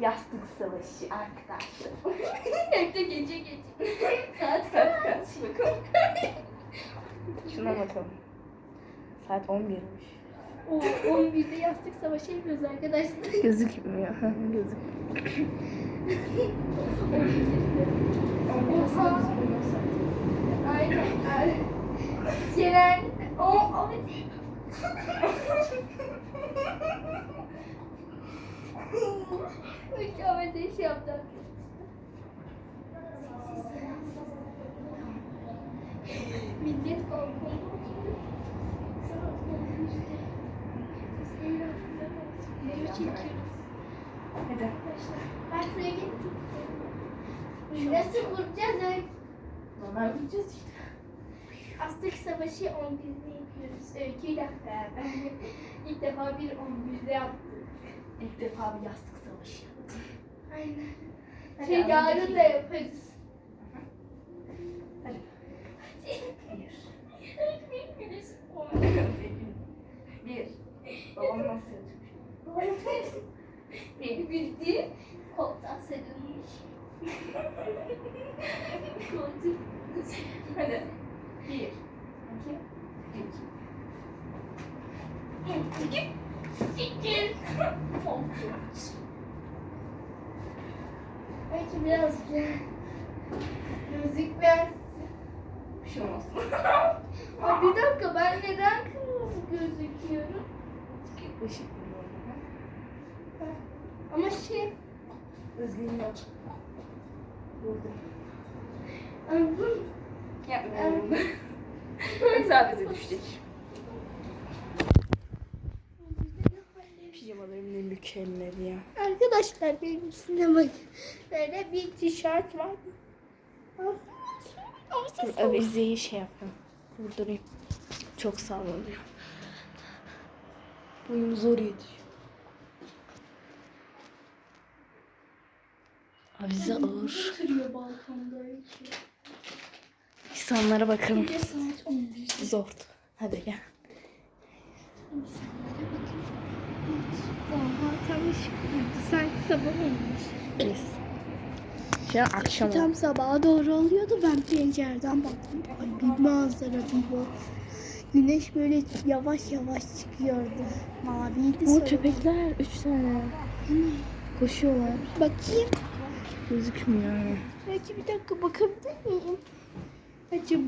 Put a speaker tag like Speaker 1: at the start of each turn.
Speaker 1: Yastık savaşı arkadaşlar.
Speaker 2: Hem de gece gece. Saat saat kaç bakalım.
Speaker 1: Şuna bakalım. Saat 11'miş.
Speaker 2: Oo, 11'de yastık savaşı yapıyoruz arkadaşlar.
Speaker 1: Gözükmüyor. Gözükmüyor.
Speaker 2: Oha. Aynen. aynen. Ceren. O, o Mükemmel iş yaptı. Millet balkonda Video çekiyoruz.
Speaker 1: Hadi.
Speaker 2: Ben şuraya gidip Nasıl vuracağız? öyle?
Speaker 1: Normal gideceğiz işte.
Speaker 2: Aztık Savaşı 11'de yapıyoruz. Öyküyle beraber. İlk defa bir 11'de yaptık.
Speaker 1: İlk defa bir yastık savaşı yaptım.
Speaker 2: Aynen.
Speaker 1: Hadi
Speaker 2: Şey,
Speaker 1: az
Speaker 2: yarın da yaparız.
Speaker 1: Hadi. Bir. Bir. Babam nasıl yatıyor?
Speaker 2: Beni bildi. Koltuğa sarılmış. Koltuk.
Speaker 1: Hadi. Bir.
Speaker 2: Belki biraz müzik ver.
Speaker 1: Bir şey olmaz.
Speaker 2: Aa, bir dakika ben neden kırmızı gözüküyorum?
Speaker 1: Işık geliyor.
Speaker 2: Ama şey
Speaker 1: Özgürlüğünü aç. Burada.
Speaker 2: anladın
Speaker 1: Yapmıyorum. Bize düşecek. Pijamalarım ne mükemmel ya.
Speaker 2: Arkadaşlar benim bak. Böyle bir tişört var.
Speaker 1: Avizeyi şey yapayım. Vurdurayım. Çok sallanıyor. Boyum zor yetişiyor. Avize ağır. İnsanlara bakalım.
Speaker 2: Gece saat 11'de.
Speaker 1: Zor. Hadi gel.
Speaker 2: İnsanlara bakın. Oha tam ışık. Sanki sabah olmuş.
Speaker 1: Biz. Şu an akşam.
Speaker 2: Tam sabaha doğru oluyordu. Ben pencereden baktım. Ay bir manzara bir bu. Güneş böyle yavaş yavaş çıkıyordu. Maviydi
Speaker 1: O
Speaker 2: sarı.
Speaker 1: köpekler üç tane. Koşuyorlar.
Speaker 2: Bakayım.
Speaker 1: Gözükmüyor.
Speaker 2: Belki bir dakika bakabilir miyim? Acaba